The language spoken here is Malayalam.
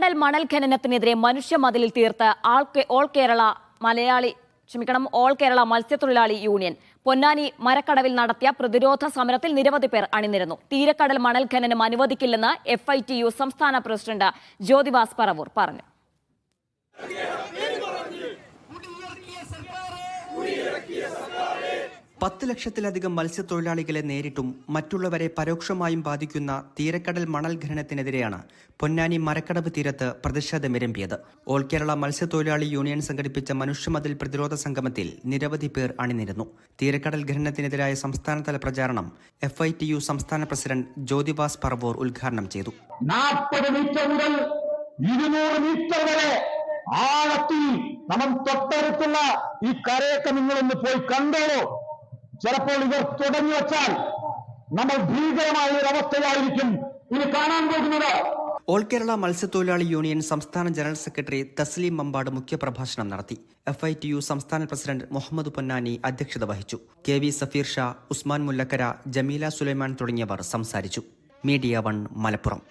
തീരക്കടൽ മണൽ ഖനനത്തിനെതിരെ മനുഷ്യ മതിലിൽ തീർത്ത് ഓൾ കേരള മലയാളി ക്ഷമിക്കണം ഓൾ കേരള മത്സ്യത്തൊഴിലാളി യൂണിയൻ പൊന്നാനി മരക്കടവിൽ നടത്തിയ പ്രതിരോധ സമരത്തിൽ നിരവധി പേർ അണിനിരന്നു. തീരക്കടൽ മണൽ ഖനനം അനുവദിക്കില്ലെന്ന് എഫ് ഐ ടി യു സംസ്ഥാന പ്രസിഡന്റ് ജ്യോതിവാസ് പറവൂർ പറഞ്ഞു. പത്ത് ലക്ഷത്തിലധികം മത്സ്യത്തൊഴിലാളികളെ നേരിട്ടും മറ്റുള്ളവരെ പരോക്ഷമായും ബാധിക്കുന്ന തീരക്കടൽ മണൽ ഖനനത്തിനെതിരെയാണ് പൊന്നാനി മരക്കടവ് തീരത്ത് പ്രതിഷേധമിരമ്പിയത്. ഓൾ കേരള മത്സ്യത്തൊഴിലാളി യൂണിയൻ സംഘടിപ്പിച്ച മനുഷ്യമതിൽ പ്രതിരോധ സംഗമത്തിൽ നിരവധി പേർ അണിനിരുന്നു. തീരക്കടൽ ഖനനത്തിനെതിരായ സംസ്ഥാനതല പ്രചാരണം എഫ് ഐ ടി യു സംസ്ഥാന പ്രസിഡന്റ് ജ്യോതിവാസ് പറവൂർ ഉദ്ഘാടനം ചെയ്തു. ആഴത്തിൽ നമ്മൾ തൊട്ടടുത്തുള്ള ഈ കരയൊക്കെ നിങ്ങളൊന്ന് പോയി കണ്ടോളൂ. ചിലപ്പോൾ ഇവർ തുടങ്ങി വച്ചാൽ നമ്മൾ ഭീകരമായ ഒരു അവസ്ഥയായിരിക്കും ഇനി കാണാൻ പോകുന്നത്. ഓൾ കേരള മത്സ്യത്തൊഴിലാളി യൂണിയൻ സംസ്ഥാന ജനറൽ സെക്രട്ടറി തസ്ലീം മമ്പാട് മുഖ്യപ്രഭാഷണം നടത്തി. എഫ് ഐ ടി യു സംസ്ഥാന പ്രസിഡന്റ് മുഹമ്മദ് പൊന്നാനി അധ്യക്ഷത വഹിച്ചു. കെ വി സഫീർ ഷാ ഉസ്മാൻ മുല്ലക്കര ജമീല സുലൈമാൻ തുടങ്ങിയവർ സംസാരിച്ചു. Media one Malappuram.